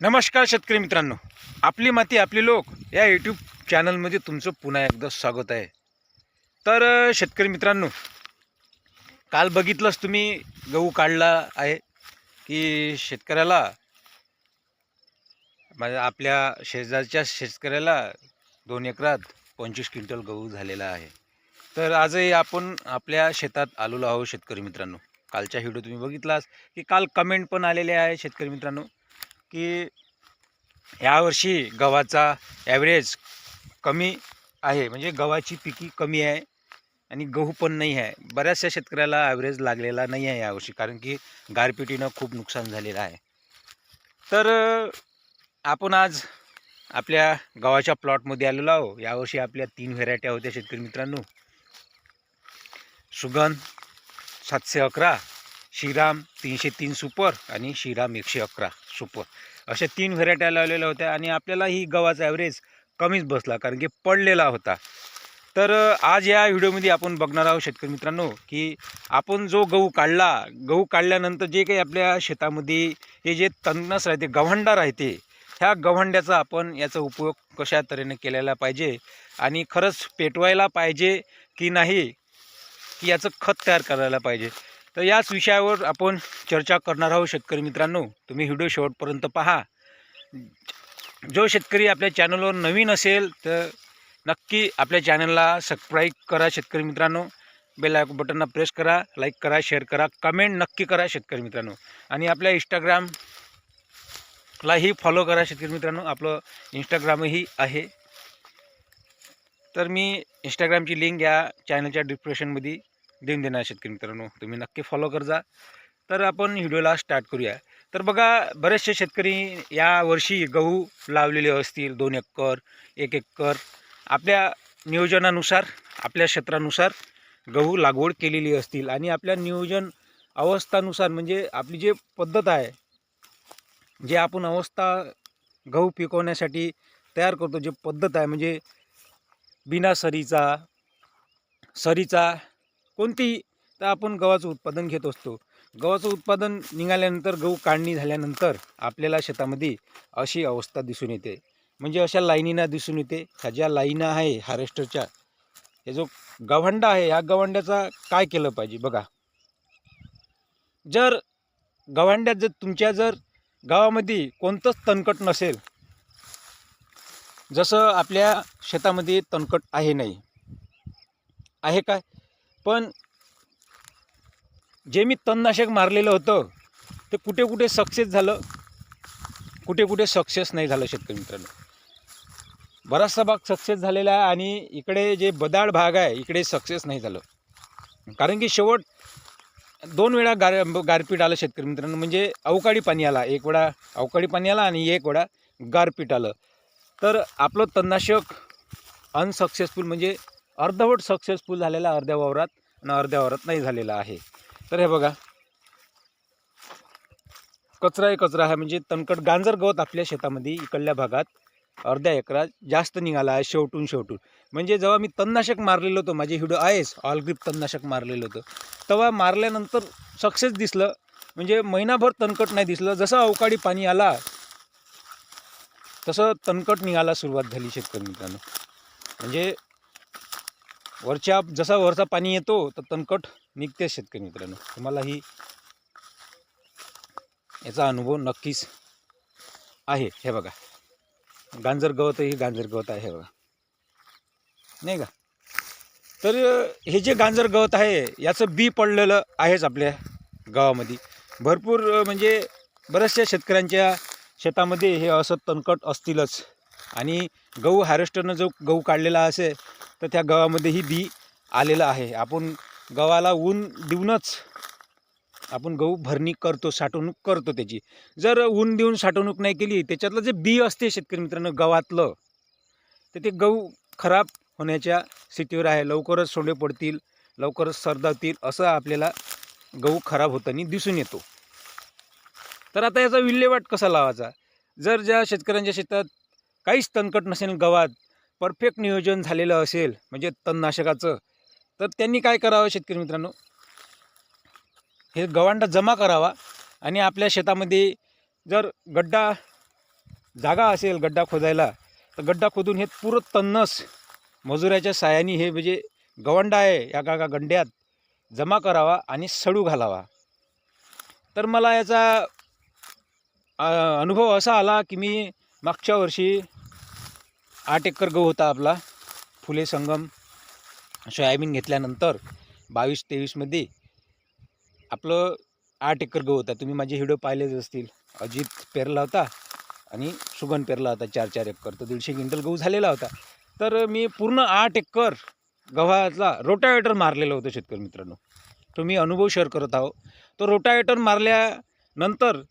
नमस्कार शेतकरी मित्रांनो. आपली माती आपले लोक या यूट्यूब चॅनलमध्ये तुमचं पुन्हा एकदा स्वागत आहे. तर शेतकरी मित्रांनो काल बघितलंच तुम्ही गहू काढला आहे की शेतकऱ्याला माझ्या आपल्या शेजारच्या शेतकऱ्याला दोन एकरात पंचवीस क्विंटल गहू झालेला आहे. तर आजही आपण आपल्या शेतात आलेलो आहोत शेतकरी मित्रांनो. कालच्या व्हिडिओ तुम्ही बघितलाच की काल कमेंट पण आलेले आहे शेतकरी मित्रांनो. की यावर्षी गव्हाचा ॲव्हरेज कमी आहे. म्हणजे गव्हाची पिकी कमी आहे आणि गहू पण नाही आहे. बऱ्याचशा शेतकऱ्याला ॲव्हरेज लागलेला नाही आहे यावर्षी कारण की गारपिटीनं खूप नुकसान झालेलं आहे. तर आपण आज आपल्या गव्हाच्या प्लॉटमध्ये आलेलो आहो यावर्षी आपल्या तीन व्हेरायट्या होत्या शेतकरी मित्रांनो. सुगंध सातशे अकरा श्रीराम तीनशे तीन सुपर आणि श्रीराम एकशे अकरा. सुपर. अशा तीन व्हेरायट्या लावलेल्या होत्या आणि आपल्याला ही गव्हाचा ॲव्हरेज कमीच बसला कारण की पडलेला होता. तर आज या व्हिडिओमध्ये आपण बघणार आहोत शेतकरी मित्रांनो की आपण जो गहू काढला गहू काढल्यानंतर जे काही आपल्या शेतामध्ये हे जे तणनस राहते गव्हांडा राहते ह्या गव्हांड्याचा आपण याचा उपयोग कशा तऱ्हेने केलेला पाहिजे आणि खरंच पेटवायला पाहिजे की नाही की याचं खत तयार करायला पाहिजे. तर याच विषयावर आपण चर्चा करणार आहोत शेतकरी मित्रांनो. तुम्ही व्हिडिओ शेवटपर्यंत पहा. जो शेतकरी आपल्या चॅनलवर नवीन असेल तर नक्की आपल्या चॅनलला सबस्क्राईब करा शेतकरी मित्रांनो. बेल आयक बटनला प्रेस करा लाईक करा शेअर करा कमेंट नक्की करा शेतकरी मित्रांनो. आणि आपल्या इंस्टाग्रामलाही फॉलो करा शेतकरी मित्रांनो. आपलं इंस्टाग्रामही आहे. तर मी इंस्टाग्रामची लिंक या चॅनलच्या डिस्क्रिप्शनमध्ये देऊन देणार शेतकरी मित्रांनो. तुम्ही नक्की फॉलो कर जा. तर आपण व्हिडिओला स्टार्ट करूया. तर बघा बरेचसे शेतकरी या वर्षी गहू लावलेले असतील दोन एकर एक एकर. आपल्या नियोजनानुसार आपल्या क्षेत्रानुसार गहू लागवड केलेली असतील आणि आपल्या नियोजन अवस्थानुसार म्हणजे आपली जे पद्धत आहे जे आपण अवस्था गहू पिकवण्यासाठी तयार करतो जे पद्धत आहे म्हणजे बिना सरीचा सरीचा कोणतीही तर आपण गव्हाचं उत्पादन घेत असतो. गव्हाचं उत्पादन निघाल्यानंतर गहू काढणी झाल्यानंतर आपल्याला शेतामध्ये अशी अवस्था दिसून येते. म्हणजे अशा लाईनीना दिसून येते. ह्या ज्या लाईना आहे हार्वेस्टरच्या हे जो गव्हांडा आहे ह्या गव्हांड्याचा काय केलं पाहिजे बघा. जर गव्हांड्यात जर तुमच्या जर गावामध्ये कोणतंच तणकट नसेल जसं आपल्या शेतामध्ये तणकट आहे नाही. आहे काय? पण जे मी तणनाशक मारलेलं होतं ते कुठे कुठे सक्सेस झालं? कुठे कुठे सक्सेस नाही झालं शेतकरी मित्रांनो. बराचसा भाग सक्सेस झालेला आहे आणि इकडे जे बदाळ भाग आहे इकडे सक्सेस नाही झालं. कारण की शेवट दोन वेळा गार गारपीट आलं शेतकरी मित्रांनो. म्हणजे अवकाळी पाणी आला एक वेळा अवकाळी पाणी आला आणि एक वेळा गारपीट आलं. तर आपलं तणनाशक अनसक्सेसफुल म्हणजे अर्धवट सक्सेसफुल झालेला अर्ध्या वावरात आणि अर्ध्या वावरात नाही झालेला आहे. तर हे बघा. कचरा आहे कचरा आहे म्हणजे तणकट गांजर गवत आपल्या शेतामध्ये इकडल्या भागात अर्ध्या एकरात जास्त निघाला आहे शेवटून शेवटून. म्हणजे जेव्हा मी तणनाशक मारलेलं होतं माझे हिडो आहेच ऑलग्रीप तणनाशक मारलेलं होतं तेव्हा मारल्यानंतर सक्सेस दिसलं. म्हणजे महिनाभर तणकट नाही दिसलं. जसं अवकाळी पाणी आला तसं तणकट निघायला सुरुवात झाली शेतकरी मित्रांनो. म्हणजे वरच्या जसा वरचा पाणी येतो तर तणकट निघते शेतकरी मित्रांनो. तुम्हालाही याचा अनुभव नक्कीच आहे. हे बघा. गांजर गवत ही गांजर गवत आहे हे बघा. नाही का? तर हे जे गांजर गवत आहे याचं बी पडलेलं आहेच आपल्या गावामध्ये. भरपूर म्हणजे बऱ्याचशा शेतकऱ्यांच्या शेतामध्ये हे असं तणकट असतीलच. आणि गहू हार्वेस्टरनं जो गहू काढलेला असेल तर त्या गव्हामध्येही बी आलेलं आहे. आपण गव्हाला ऊन देऊनच आपण गहू भरणी करतो साठवणूक करतो त्याची. जर ऊन देऊन साठवणूक नाही केली त्याच्यातलं जे बी असते शेतकरी मित्रांनो गव्हातलं तर ते गहू खराब होण्याच्या स्थितीवर आहे. लवकरच सोंडे पडतील लवकरच सरदावतील असं आपल्याला गहू खराब होताना दिसून येतो. तर आता याचा विल्हेवाट कसा लावायचा? जर ज्या शेतकऱ्यांच्या शेतात काहीच तणकट नसेल गव्हात परफेक्ट नियोजन झालेलं असेल म्हणजे तणनाशकाचं तर त्यांनी काय करावं शेतकरी मित्रांनो? हे गव्हांडा जमा करावा आणि आपल्या शेतामध्ये जर गड्डा जागा असेल गड्डा खोदायला तर गड्डा खोदून हे पुरं तन्नस मजुराच्या सायाने हे म्हणजे गवंडा आहे या गागा गंड्यात जमा करावा आणि सडू घालावा. तर मला याचा अनुभव असा आला की मी मागच्या वर्षी आठ एकर गहू होता आपला. फुले संगम सोयाबीन घेतल्यानंतर बावीस तेवीसमध्ये आपलं आठ एकर गहू होता. तुम्ही माझे व्हिडिओ पाहिलेच असतील. अजित पेरला होता आणि सुगन पेरला होता चार चार एकर. तर दीडशे क्विंटल गहू झालेला होता. तर मी पूर्ण आठ एकर गव्हाचा रोटावेटर मारलेलं होतं शेतकरी मित्रांनो. तो मी अनुभव शेअर करत आहो. तो रोटावेटर मारल्यानंतर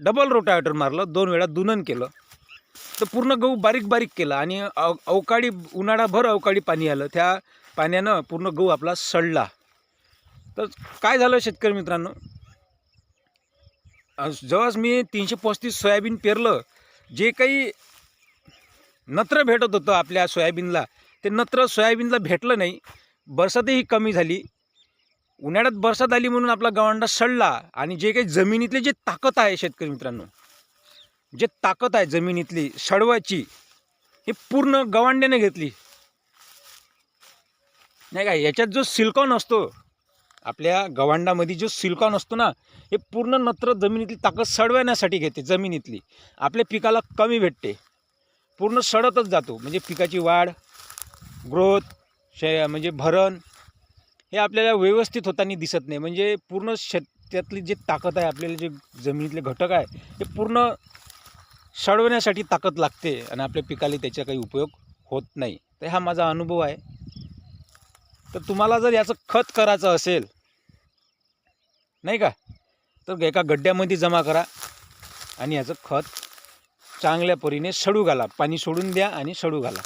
डबल रोटावेटर मारलं. दोन वेळा दुनन केलं. तर पूर्ण गहू बारीक बारीक केला आणि अव अवकाळी उन्हाळाभर अवकाळी पाणी आलं. त्या पाण्यानं पूर्ण गहू आपला सडला. तर काय झालं शेतकरी मित्रांनो? जेव्हाच जवळच मी तीनशे पस्तीस सोयाबीन पेरलं. जे काही नत्र भेटत होतं आपल्या सोयाबीनला ते नत्र सोयाबीनला भेटलं नाही. बरसातही कमी झाली. उन्हाळ्यात बरसात आली म्हणून आपला गवांडा सडला आणि जे काही जमिनीतले जे ताकद आहे शेतकरी मित्रांनो जे ताकद आहे जमिनीतली सडवायची ही पूर्ण गवांड्याने घेतली. नाही का याच्यात जो सिल्कॉन असतो आपल्या गवांडामध्ये जो सिल्कॉन असतो ना हे पूर्ण नत्र जमिनीतली ताकद सडवण्यासाठी घेते जमिनीतली. आपल्या पिकाला कमी भेटते. पूर्ण सडतच जातो म्हणजे पिकाची वाढ ग्रोथ शे म्हणजे भरण हे आपल्याला व्यवस्थित होताना दिसत नाही. म्हणजे पूर्ण शेत त्यातली जे ताकद आहे आपल्याला जे जमिनीतले घटक आहे ते पूर्ण सडवण्यासाठी ताकद लागते आणि आपल्या पिकाला त्याचा काही उपयोग होत नाही. तर हा माझा अनुभव आहे. तर तुम्हाला जर याचं खत करायचं असेल नाही का? तर एका गड्ड्यामध्ये जमा करा आणि याचं खत चांगल्या परीने सडू घाला. पाणी सोडून द्या आणि सडू घाला.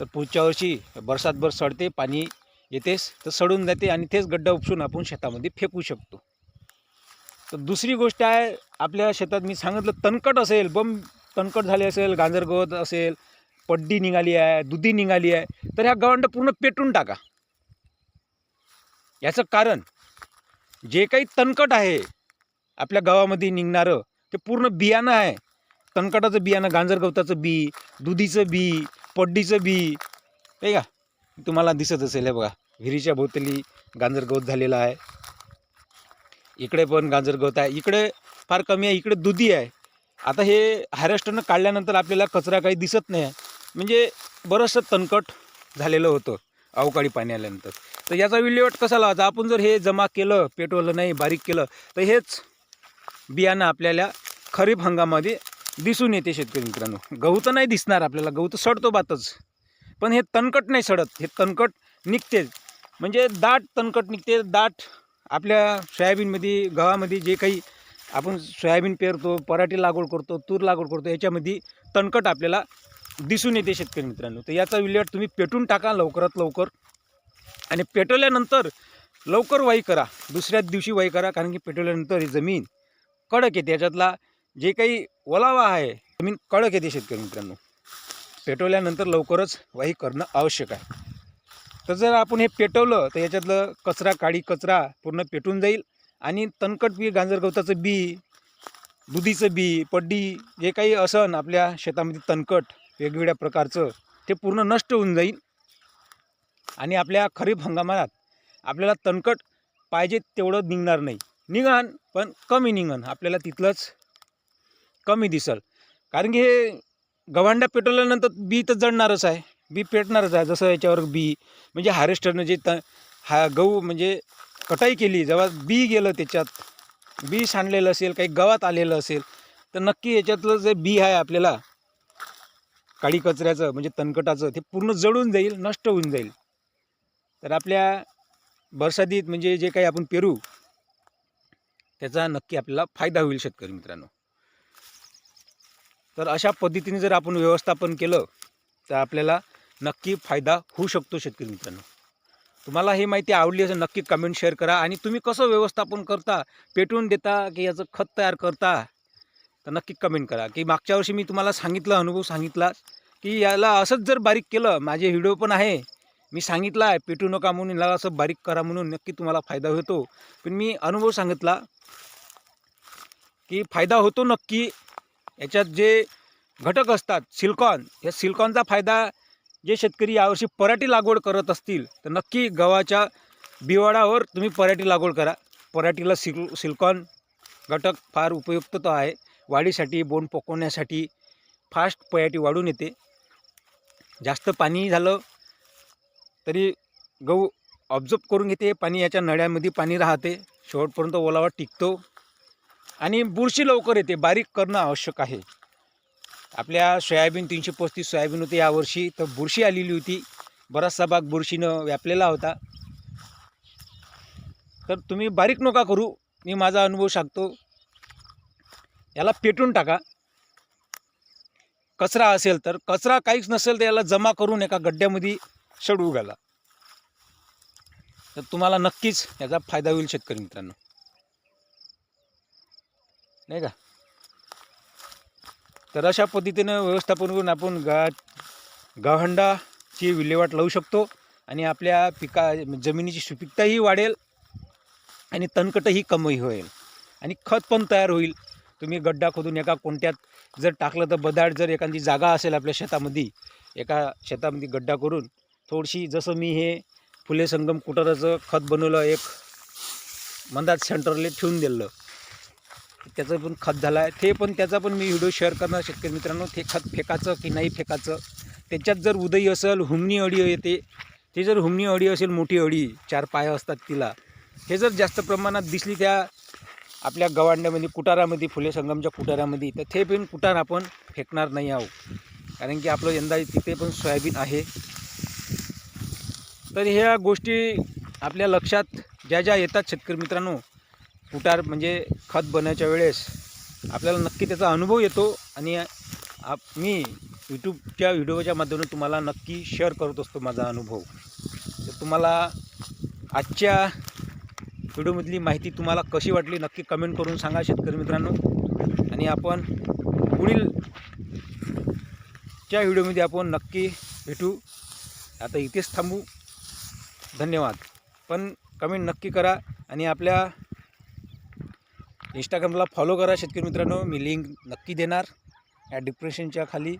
तर पुढच्या वर्षी बरसातभर सडते पाणी येतेच तर सडून जाते आणि तेच गड्डा उपसून आपण शेतामध्ये फेकू शकतो. तर दुसरी गोष्ट आहे आपल्या शेतात मी सांगितलं तणकट असेल बम तणकट झाले असेल गाजर गवत असेल पड्डी निघाली आहे दुधी निघाली आहे तर ह्या गवंड पूर्ण पेटून टाका. याचं कारण जे काही तणकट आहे आपल्या गावामध्ये निघणारं ते पूर्ण बियाणं आहे. तणकटाचं बियाणं गांजर गवताचं बी दुधीचं बी पड्डीचं बी. हे का तुम्हाला दिसत असेल हे बघा विहिरीच्या भोवतली गांजर गवत झालेलं आहे. इकडे पण गाजर गवत आहे. इकडे फार कमी आहे इकडे दुधी आहे. आता हे हॅरेस्टरनं काढल्यानंतर आपल्याला कचरा काही दिसत नाही. आहे म्हणजे बरंचसं तणकट झालेलं होतं अवकाळी पाणी आल्यानंतर तर याचा विल्हेवाट कसा लावायचा? आपण जर हे जमा केलं पेटवलं नाही बारीक केलं तर हेच बियाणं आपल्याला खरीप हंगामामध्ये दिसून येते शेतकरी मित्रांनो. गहू तर नाही दिसणार आपल्याला गहू तर सडतो बातच. पण हे तणकट नाही सडत हे तणकट निघते. म्हणजे दाट तणकट निघते दाट आपल्या सोयाबीनमध्ये गव्हामध्ये जे काही आपण सोयाबीन पेरतो पराठी लागवड करतो तूर लागवड करतो याच्यामध्ये तणकट आपल्याला दिसून येते शेतकरी मित्रांनो. तर याचा विल्हेवाट तुम्ही पेटून टाका लवकरात लवकर. आणि पेटवल्यानंतर लवकर वाई करा. दुसऱ्याच दिवशी वाई करा कारण की पेटवल्यानंतर ही जमीन कडक येते. याच्यातला जे काही ओलावा आहे जमीन कडक येते शेतकरी मित्रांनो. पेटवल्यानंतर लवकरच वाही करणं आवश्यक आहे. तर जर आपण हे पेटवलं तर याच्यातलं कचरा काळी कचरा पूर्ण पेटून जाईल. आणि तणकट बी गांजर गवताचं बी दुधीचं बी पड्डी जे काही असन आपल्या शेतामध्ये तणकट वेगवेगळ्या प्रकारचं ते पूर्ण नष्ट होऊन जाईल. आणि आपल्या खरीप हंगामात आपल्याला तणकट पाहिजे तेवढं निघणार नाही. निघान पण कमी निघन. आपल्याला तिथलंच कमी दिसल. कारण की हे गव्हांडा पेटवल्यानंतर बी तर जळणारच आहे. बी पेटणारच आहे. जसं याच्यावर बी म्हणजे हार्वेस्टरनं जे त हा गहू म्हणजे कटाई केली. जेव्हा बी गेलं त्याच्यात बी सांडलेलं असेल काही गवात आलेलं असेल तर नक्की याच्यातलं जे बी आहे आपल्याला काळी कचऱ्याचं म्हणजे तणकटाचं ते पूर्ण जळून जाईल नष्ट होऊन जाईल. तर आपल्या बरसातीत म्हणजे जे काही आपण पेरू त्याचा नक्की आपल्याला फायदा होईल शेतकरी मित्रांनो. तर अशा पद्धतीने जर आपण व्यवस्थापन केलं तर आपल्याला नक्की फायदा होऊ शकतो शेतकरी मित्रांनो. तुम्हाला ही माहिती आवडली असेल नक्की कमेंट शेअर करा. आणि तुम्ही कसं व्यवस्थापन करता पेटवून देता की याचं खत तयार करता तर नक्की कमेंट करा. की मागच्या वर्षी मी तुम्हाला सांगितलं अनुभव सांगितला की याला असंच जर बारीक केलं माझे व्हिडिओ पण आहे मी सांगितला आहे पेटू नका म्हणून याला असं बारीक करा म्हणून नक्की तुम्हाला फायदा होतो. पण मी अनुभव सांगितला की फायदा होतो नक्की. याच्यात जे घटक असतात सिलिकॉन या सिलिकॉनचा फायदा जे शेतकरी यावर्षी पराठी लागवड करत असतील तर नक्की गव्हाच्या बिवाडावर तुम्ही पराठी लागवड करा. पराठीला सिल सिल्कॉन घटक फार उपयुक्त तर आहे. वाढीसाठी बोंड पकवण्यासाठी फास्ट पयाटी वाढून येते. जास्त पाणी झालं तरी गहू ऑब्झर्व करून घेते. पाणी याच्या नळ्यामध्ये पाणी राहते. शेवटपर्यंत ओलावा टिकतो. आणि बुरशी लवकर येते. बारीक करणं आवश्यक आहे. आपल्या सोयाबीन तीनशे पस्तीस सोयाबीन होते यावर्षी. तर बुरशी आलेली होती. बराचसा भाग बुरशीनं व्यापलेला होता. तर तुम्ही बारीक नका करू. मी माझा अनुभव सांगतो. याला पेटून टाका. कचरा असेल तर. कचरा काहीच नसेल तर याला जमा करून एका गड्ड्यामध्ये सडवू घाला. तर तुम्हाला नक्कीच याचा फायदा होईल शेतकरी मित्रांनो. नाही का? तर अशा पद्धतीनं व्यवस्थापन करून आपण गा गव्हांडाची विल्हेवाट लावू शकतो आणि आपल्या पिका जमिनीची सुपीकताही वाढेल आणि तणकटही कमी होईल आणि खत पण तयार होईल. तुम्ही गड्डा खोदून एका कोणत्यात जर टाकलं तर बदाड जर एखादी जागा असेल आपल्या शेतामध्ये एका शेतामध्ये गड्डा करून थोडीशी जसं मी हे फुले संगम कुटाराचं खत बनवलं एक मंदात सेंटरले ठेवून दिलं त्याचं पण खत झालं आहे ते पण त्याचा पण मी व्हिडिओ शेअर करणार शेतकरी मित्रांनो. ते खत फेकायचं की नाही फेकायचं त्याच्यात जर उदयी असेल हुमणी अडी येते. ते जर हुमणी अडी असेल मोठी अडी चार पाय असतात तिला. हे जर जास्त प्रमाणात दिसली त्या आपल्या गवांड्यामध्ये कुटारामध्ये फुले संगमच्या कुटारामध्ये तर ते पण कुटार आपण फेकणार नाही आहोत. कारण की आपलं यंदा तिथे पण सोयाबीन आहे. तर ह्या गोष्टी आपल्या लक्षात ज्या ज्या येतात शेतकरी मित्रांनो कुटार म्हणजे खत बनवायच्या वेळेस आपल्याला नक्की त्याचा अनुभव येतो आणि आप मी यूट्यूबच्या व्हिडिओच्या माध्यमातून तुम्हाला नक्की शेअर करत असतो माझा अनुभव. तर तुम्हाला आजच्या व्हिडिओमधली माहिती तुम्हाला कशी वाटली नक्की कमेंट करून सांगा शेतकरी मित्रांनो. आणि आपण पुढील च्या व्हिडिओमध्ये आपण नक्की भेटू. आता इथेच थांबू. धन्यवाद. पण कमेंट नक्की करा आणि आपल्या इंस्टाग्रामला फॉलो करा शेतकरी मित्रांनो. मी लिंक नक्की देणार. या डिप्रेशनच्या खाली.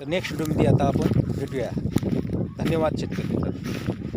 तर नेक्स्ट व्हिडिओमध्ये आता आपण भेटूया. धन्यवाद शेतकरी मित्रांनो.